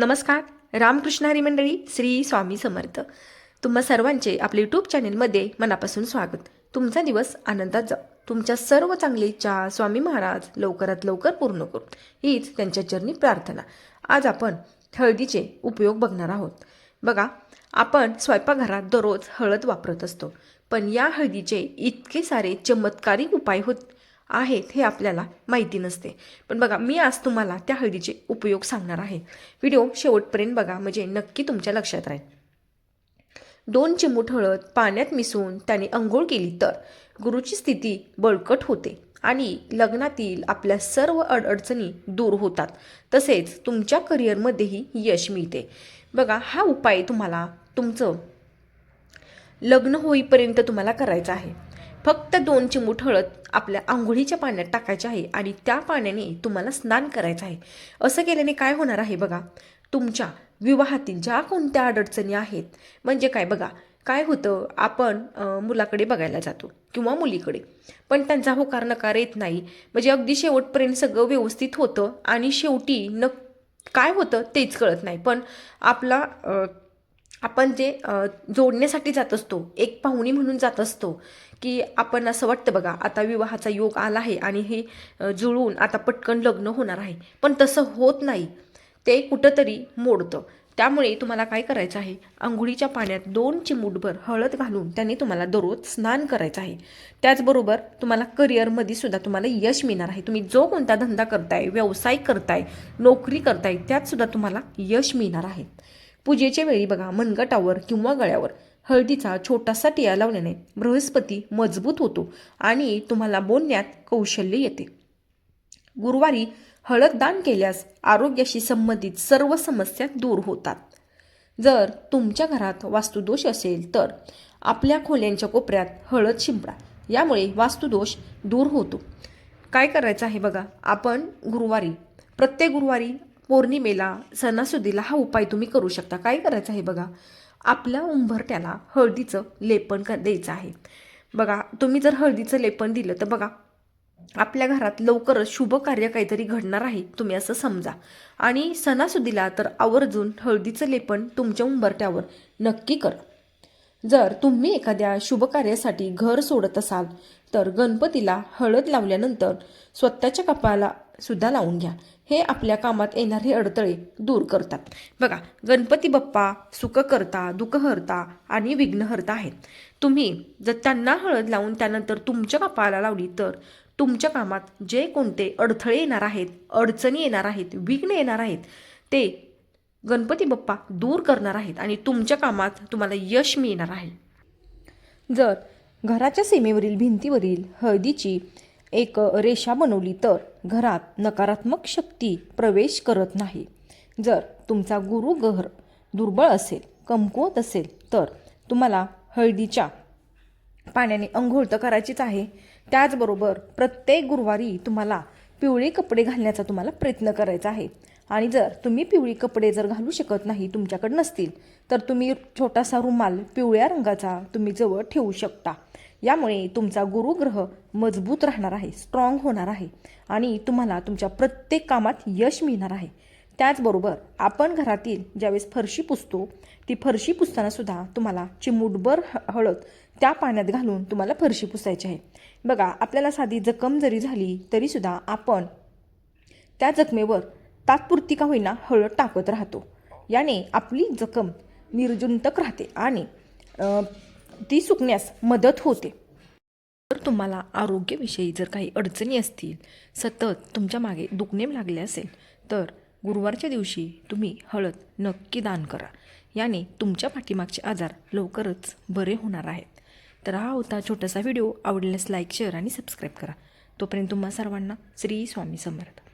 नमस्कार रामकृष्ण हरी मंडळी श्री स्वामी समर्थ. तुम्हा सर्वांचे आपले यूट्यूब चॅनेलमध्ये मनापासून स्वागत. तुमचा दिवस आनंदात जाऊ तुमच्या सर्व चांगली इच्छा स्वामी महाराज लवकरात लवकर पूर्ण करू. हीच त्यांच्या चरणी प्रार्थना. आज आपण हळदीचे उपयोग बघणार आहोत. बघा आपण स्वयंपाकघरात दररोज हळद वापरत असतो. पण या हळदीचे इतके सारे चमत्कारिक उपाय होत आहेत हे आपल्याला माहिती नसते. पण बघा मी आज तुम्हाला त्या हळदीचे उपयोग सांगणार आहे. व्हिडिओ शेवटपर्यंत बघा म्हणजे नक्की तुमच्या लक्षात राहील. दोन चिमूट हळद पाण्यात मिसळून त्याने अंघोळ केली तर गुरुची स्थिती बळकट होते आणि लग्नातील आपल्या सर्व अडअडचणी दूर होतात. तसेच तुमच्या करिअरमध्येही यश मिळते. बघा हा उपाय तुम्हाला तुमचं लग्न होईपर्यंत तुम्हाला करायचं आहे. फक्त दोन चिमूट हळद आपल्या आंघोळीच्या पाण्यात टाकायचे आहे आणि त्या पाण्याने तुम्हाला स्नान करायचं आहे. असं केल्याने काय होणार आहे बघा? तुमच्या विवाहातील ज्या कोणत्या अडचणी आहेत म्हणजे काय बघा? काय होतं? आपण मुलाकडे बघायला जातो किंवा मुलीकडे. पण त्यांचा होकार नकार येत नाही. म्हणजे अगदी शेवटपर्यंत सगळं व्यवस्थित होतं आणि शेवटी न काय होतं तेच कळत नाही. पण आपला आपण जे जोडण्यासाठी जात असतो एक पाहुणी म्हणून जात असतो की आपण असं वाटतं बघा आता विवाहाचा योग आला आहे आणि हे जुळून आता पटकन लग्न होणार आहे. पण तसं होत नाही. ते कुठंतरी मोडतं. त्यामुळे तुम्हाला काय करायचं आहे? आंघोळीच्या पाण्यात दोन चिमूटभर हळद घालून त्याने तुम्हाला दररोज स्नान करायचं आहे. त्याचबरोबर तुम्हाला करिअरमध्ये सुद्धा तुम्हाला यश मिळणार आहे. तुम्ही जो कोणता धंदा करताय व्यवसाय करताय नोकरी करताय त्यात सुद्धा तुम्हाला यश मिळणार आहे. पूजेच्या वेळी बघा मनगटावर किंवा गळ्यावर हळदीचा छोटासा टिया लावल्याने बृहस्पती मजबूत होतो आणि तुम्हाला बोलण्यात कौशल्य येते. गुरुवारी हळद दान केल्यास आरोग्याशी संबंधित सर्व समस्या दूर होतात. जर तुमच्या घरात वास्तुदोष असेल तर आपल्या खोल्यांच्या कोपऱ्यात हळद शिंपडा यामुळे वास्तुदोष दूर होतो. काय करायचं आहे बघा आपण गुरुवारी प्रत्येक गुरुवारी पौर्णिमेला सणासुदीला हा उपाय तुम्ही करू शकता. काय करायचं आहे बघा? आपल्या उंबरट्याला हळदीचं लेपन कर द्यायचं आहे. बघा तुम्ही जर हळदीचं लेपन दिलं तर बघा आपल्या घरात लवकरच शुभ कार्य काहीतरी घडणार आहे तुम्ही असं समजा. आणि सणासुदीला तर आवर्जून हळदीचं लेपन तुमच्या उंबरट्यावर नक्की करा. जर तुम्ही एखाद्या शुभ कार्यासाठी घर सोडत असाल तर गणपतीला हळद लावल्यानंतर स्वतःच्या कपाळाला सुद्धा लावून घ्या. हे आपल्या कामात येणारे अडथळे दूर करतात. बघा गणपती बाप्पा सुख करता आणि विघ्नहर्ता आहेत. तुम्ही जर त्यांना हळद लावून त्यानंतर तुमच्या कपाळाला लावली तर तुमच्या कामात जे कोणते अडथळे येणार आहेत अडचणी येणार आहेत विघ्न येणार आहेत ते गणपती बाप्पा दूर करणार आहेत आणि तुमच्या कामात तुम्हाला यश मिळणार आहे. जर घराच्या सीमेवरील भिंतीवरील हळदीची एक रेषा बनवली तर घरात नकारात्मक शक्ती प्रवेश करत नाही. जर तुमचा गुरु घर दुर्बळ असेल कमकुवत असेल तर तुम्हाला हळदीच्या पाण्याने अंघोळ तर करायचीच आहे. त्याचबरोबर प्रत्येक गुरुवारी तुम्हाला पिवळे कपडे घालण्याचा तुम्हाला प्रयत्न करायचा आहे. आणि जर तुम्ही पिवळी कपडे जर घालू शकत नाही तुमच्याकडे नसतील तर तुम्ही छोटासा रुमाल पिवळ्या रंगाचा तुम्ही जवळ ठेवू शकता. यामुळे तुमचा गुरुग्रह मजबूत राहणार आहे स्ट्रॉंग होणार आहे आणि तुम्हाला तुमच्या प्रत्येक कामात यश मिळणार आहे. त्याचबरोबर आपण घरातील ज्यावेळेस फरशी पुसतो ती फरशी पुसतानासुद्धा तुम्हाला चिमूटभर हळद त्या पाण्यात घालून तुम्हाला फरशी पुसायची आहे. बघा आपल्याला साधी जखम जरी झाली तरीसुद्धा आपण त्या जखमेवर तात्पुरती का होईना हळद टाकत राहतो. याने आपली जखम निर्जंतक राहते आणि ती सुकण्यास मदत होते. जर तुम्हाला आरोग्याविषयी जर काही अडचणी असतील सतत तुमच्या मागे दुखणे लागले असेल तर गुरुवारच्या दिवशी तुम्ही हळद नक्की दान करा. याने तुमच्या पाठीमागचे आजार लवकरच बरे होणार आहेत. तर हा होता छोटासा व्हिडिओ. आवडल्यास लाईक शेअर आणि सबस्क्राईब करा. तोपर्यंत तुम्हा सर्वांना श्री स्वामी समर्थ.